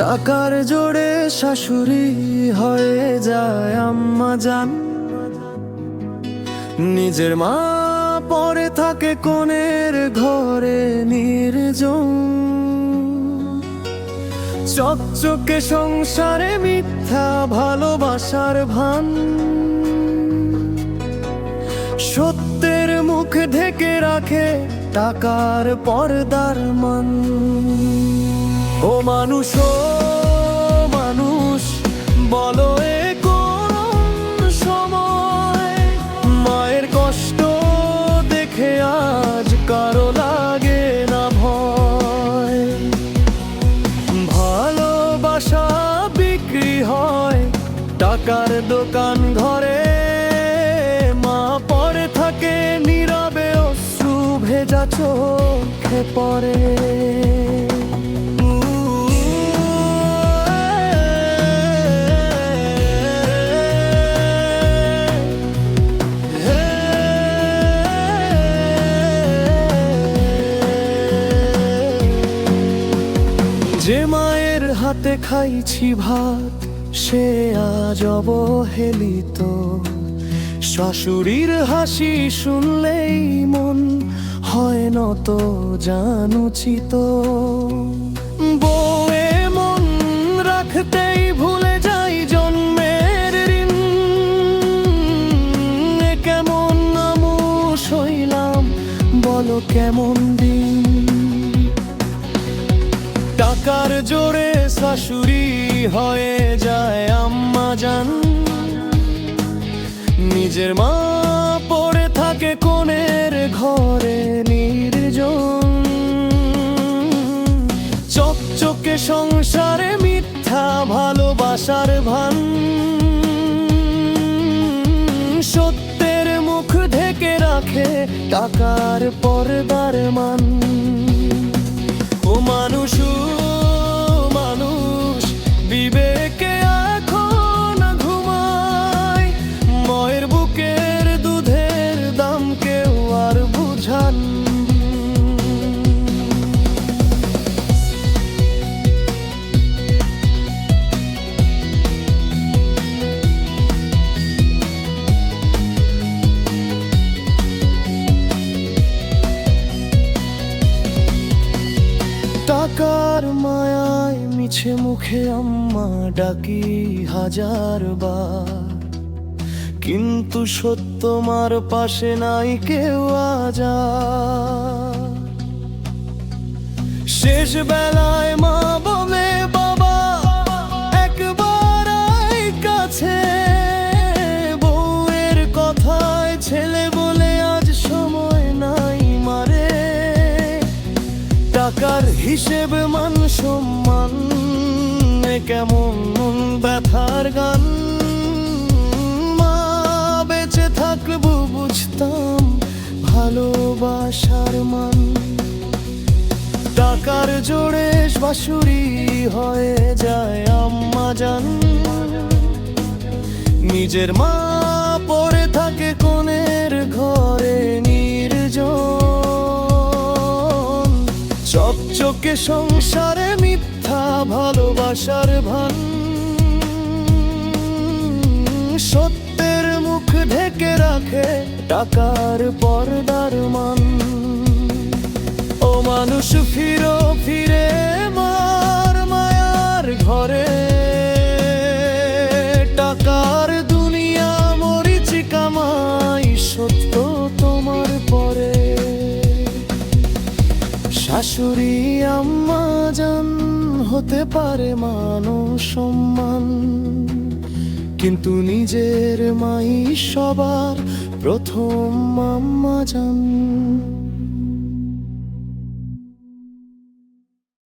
টাকার জোরে শাশুড়ি হয়ে যায় আম্মা জান। নিজের মা পরে থাকে কোণের ঘরে নির্জন। চকচকে সংসারে মিথ্যা ভালোবাসার ভান। সত্যের মুখ ঢেকে রাখে টাকার পর্দার মান। ও মানুষ ও মানুষ, বলো টাকার দোকান ঘরে, মা পরে থাকে নীরবে, অশ্রু ভেজা চোখে পড়ে। যে মায়ের হাতে খাইছি ভাত সে আজ অবহেলিত। শাশুড়ির হাসি শুনলেই মন হয় নত, জানুচিত। বউয়ে মন রাখতেই ভুলে যাই জন্মের ঋণ। কেমন নামুস হইলাম, বলো কেমন দিন? টাকার জোরে শাশুড়ি হয়ে যায় আম্মা জান। নিজের মা পড়ে থাকে কোণের ঘরে নির্জন। চকচকে সংসারে মিথ্যা ভালোবাসার ভান। সত্যের মুখ ঢেকে রাখে টাকার পর্দার মান। ও মানুষ টাকার মায়ায় মিছে মুখে আম্মা ডাকি হাজার বার। কিন্তু সত্য মার পাশে নাই কেউ আজা শেষ বেলায় মা বলে হিসেব, মান, সম্মান কেমন ব্যথার গান? মা বেঁচে থাকব বুঝতাম ভালোবাসার মান। টাকার জোরে বাসুরি হয়ে যায় আম্মা জান। নিজের মা পড়ে থাকে কোণের ঘরে নির্জন। চকচকে সংসারে মিথ্যা ভালোবাসার ভান। সত্যের মুখ ঢেকে রাখে টাকার পর্দার মান। ও মানুষ, ফিরো, ফিরে মার শাশুড়ি আম্মা জান হতে পারে মানুষ সম্মান। কিন্তু নিজের মাই সবার প্রথম আম্মা জান।